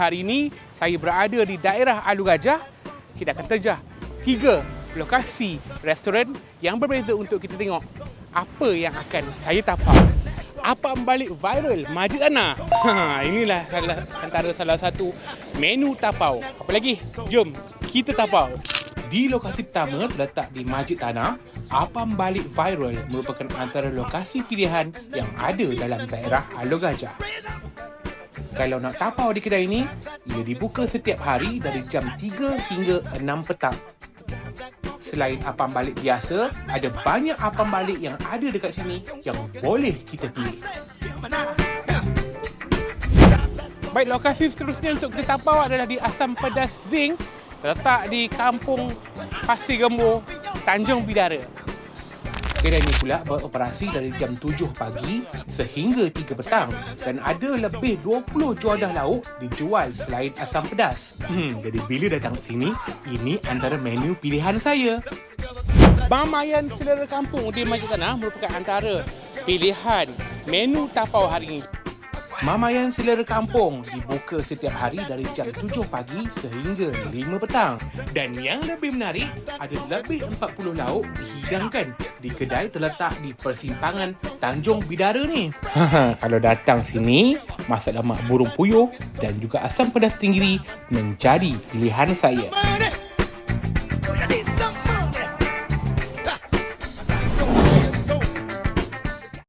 hari ini saya berada di daerah Alu Gajah. Kita akan terjah tiga lokasi restoran yang berbeza untuk kita tengok apa yang akan saya tapau. Apa balik viral Majid Ana. Ha, inilah salah, antara salah satu menu tapau. Apa lagi? Jom kita tapau. Di lokasi pertama terletak di Masjid Tanah, Apam Balik Viral merupakan antara lokasi pilihan yang ada dalam daerah Alor Gajah. Kalau nak tapau di kedai ini, ia dibuka setiap hari dari jam 3 hingga 6 petang. Selain apam balik biasa, ada banyak apam balik yang ada dekat sini yang boleh kita pilih. Baik, lokasi seterusnya untuk kita tapau adalah di Asam Pedas Zing terletak di kampung Pasir Gembur, Tanjung Bidara. Kedai ini pula beroperasi dari jam 7 pagi sehingga 3 petang dan ada lebih 20 juadah lauk dijual selain asam pedas. Hmm, jadi bila datang ke sini, ini antara menu pilihan saya. Mamayan Selera Kampung di Masjid Tanah merupakan antara pilihan menu tapau hari ini. Mamayan Selera Kampung dibuka setiap hari dari jam 7 pagi sehingga 5 petang. Dan yang lebih menarik, ada lebih 40 lauk dihidangkan di kedai terletak di persimpangan Tanjung Bidara ni. Kalau datang sini, masak lemak burung puyuh dan juga asam pedas tenggiri menjadi pilihan saya.